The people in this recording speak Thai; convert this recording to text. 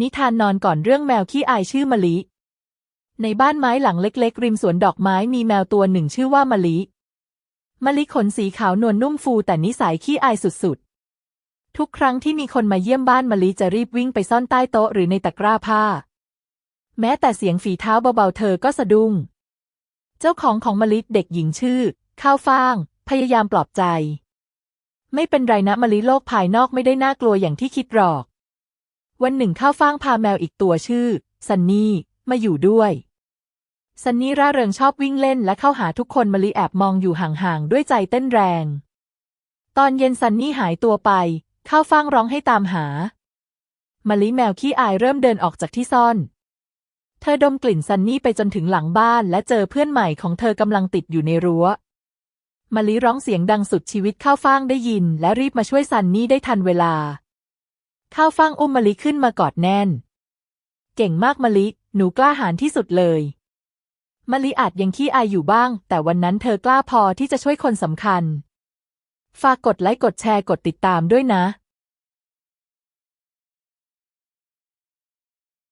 นิทานนอนก่อนเรื่องแมวขี้อายชื่อมะลิ ในบ้านไม้หลังเล็ก ๆ ริมสวนดอกไม้มีแมวตัวหนึ่งชื่อว่ามะลิ มะลิขนสีขาวนวลนุ่มฟูแต่นิสัยขี้อายสุดๆ ทุกครั้งที่มีคนมาเยี่ยมบ้านมะลิจะรีบวิ่งไปซ่อนใต้โต๊ะหรือในตะกร้าผ้า แม้แต่เสียงฝีเท้าเบาๆเธอก็สะดุ้ง เจ้าของของมะลิเด็กหญิงชื่อ ข้าวฟ่าง พยายามปลอบใจ ไม่เป็นไรนะมะลิโลกภายนอกไม่ได้น่ากลัวอย่างที่คิดหรอก วันหนึ่งข้าวฟ่างพาแมวอีกตัวชื่อ ซันนี่ มาอยู่ด้วย ซันนี่ร่าเริงชอบวิ่งเล่นและเข้าหาทุกคนมะลิแอบมองอยู่ห่างๆ ด้วยใจเต้นแรง ตอนเย็นซันนี่หายตัวไป ข้าวฟ่างร้องให้ตามหามะลิแมวขี้อายเริ่มเดินออกจากที่ซ่อน เธอดมกลิ่นซันนี่ไปจนถึงหลังบ้านและเจอเพื่อนใหม่ของเธอกำลังติดอยู่ในรั้วมะลิร้องเสียงดังสุดชีวิตข้าวฟ่างได้ยิน และรีบมาช่วยซันนี่ได้ทันเวลา ข้าวฟ่างอุ้มมะลิขึ้นมากอดแน่น เก่งมากมะลิ หนูกล้าหาญที่สุดเลยมะลิอาจยังขี้อายอยู่บ้าง แต่วันนั้นเธอกล้าพอที่จะช่วยคนสำคัญ ฝากกดไลค์กดแชร์กดติดตามด้วยนะ